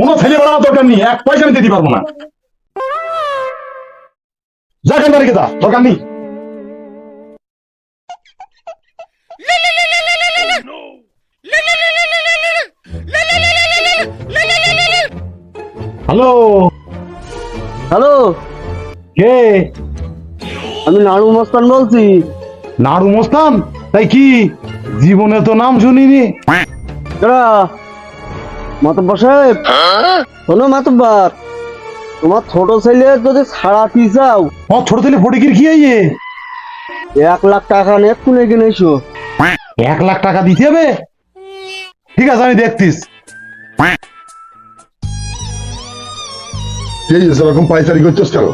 কোনো ছেলে বাড়ানোর দরকার নেই এক পয়সা আমি দিতে পারব না। যা কেন রেখে দা দরকার নেই। হ্যালো। হ্যালো। কে? আমি নাড়ু মস্তান বলছি। নাড়ু মস্তান? তাই কি? জীবনে তো নাম শুনিনি। মাতব্বর সাহেব? শোনো মাতব্বর তোমার ছোট ছেলে যদি ছাড়াতে চাও? ও ছোট ছেলে ফটিকির কি আইয়ে এক লাখ টাকা নিয়ে তুলে কিনে এসো। এক লাখ টাকা দিতে হবে? ঠিক আছে আমি দেখতিস। এই যে সেরকম পাইচারি করছিস কেন?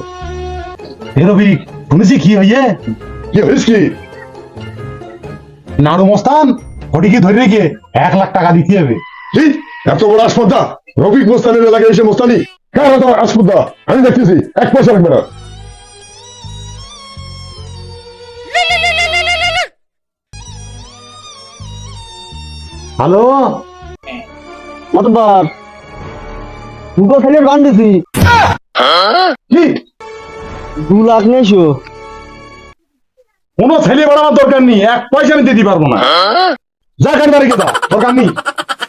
এ রবি শুনেছি কি হইয়ে কি হয়েছ কি? নাড়ু মোস্তান ফটিকি ধরে রেখে এক লাখ টাকা দিতে হবে। কি? এত বড় আসপদ্দা? রফিক মোস্তানের এলাকায় এসে মোস্তানি? কার এত আসপদ্দা? আমি দেখতেছি, এক পয়সা লাগবে না। হ্যালো? মাতব্বর। দুটো ছেলের গান দিছি। দু লাখ এসো কোনো ছেলে বাড়ানোর দরকার নেই, এক পয়সা আমি দিতে পারব না। যা কেন দা দরকার নেই।